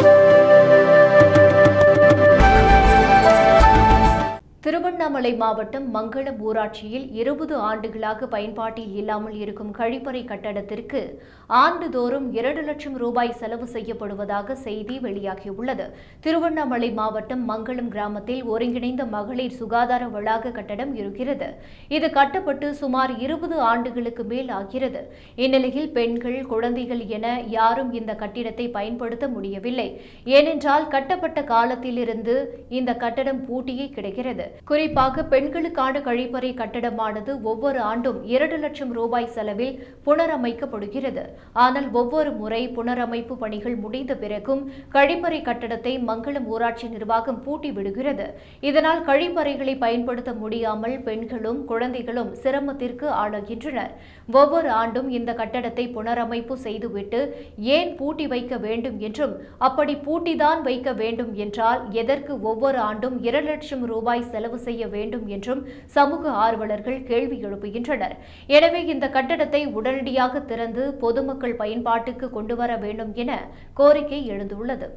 Thank you. Tiruvannamalai மாவட்டம் மங்களம் ஊராட்சியில் இருபது ஆண்டுகளாக பயன்பாட்டில் இல்லாமல் இருக்கும் கழிப்பறை கட்டடத்திற்கு ஆண்டுதோறும் இரண்டு லட்சம் ரூபாய் செலவு செய்யப்படுவதாக செய்தி வெளியாகியுள்ளது. திருவண்ணாமலை மாவட்டம் மங்களம் கிராமத்தில் ஒருங்கிணைந்த மகளிர் சுகாதார வளாக கட்டடம் இருக்கிறது. இது கட்டப்பட்டு சுமார் இருபது ஆண்டுகளுக்கு மேல் ஆகிறது. இந்நிலையில் பெண்கள் குழந்தைகள் என யாரும் இந்த கட்டிடத்தை பயன்படுத்த முடியவில்லை. ஏனென்றால் கட்டப்பட்ட காலத்திலிருந்து இந்த கட்டடம் பூட்டியே கிடைக்கிறது. குறிப்பாக குறிப்பாக பெண்களுக்கான கழிப்பறை கட்டடமானது ஒவ்வொரு ஆண்டும் இரண்டு லட்சம் ரூபாய் செலவில் புனரமைக்கப்படுகிறது. ஆனால் ஒவ்வொரு முறை புனரமைப்பு பணிகள் முடிந்த பிறகும் கழிப்பறை கட்டடத்தை மங்களம் ஊராட்சி நிர்வாகம் பூட்டி விடுகிறது இதனால் கழிப்பறைகளை பயன்படுத்த முடியாமல் பெண்களும் குழந்தைகளும் சிரமத்திற்கு ஆளாகின்றனர். ஒவ்வொரு ஆண்டும் இந்த கட்டடத்தை புனரமைப்பு செய்துவிட்டு ஏன் பூட்டி வைக்க வேண்டும் என்றும் அப்படி பூட்டிதான் வைக்க வேண்டும் என்றால் எதற்கு ஒவ்வொரு ஆண்டும் இரண்டு லட்சம் ரூபாய் செலவு செய்ய வேண்டும் என்றும் சமூக ஆர்வலர்கள் கேள்வி எழுப்புகின்றனர். எனவே இந்த கட்டடத்தை உடனடியாக திறந்து பொதுமக்கள் பயன்பாட்டுக்கு கொண்டுவர வேண்டும் என கோரிக்கை எழுந்துள்ளது.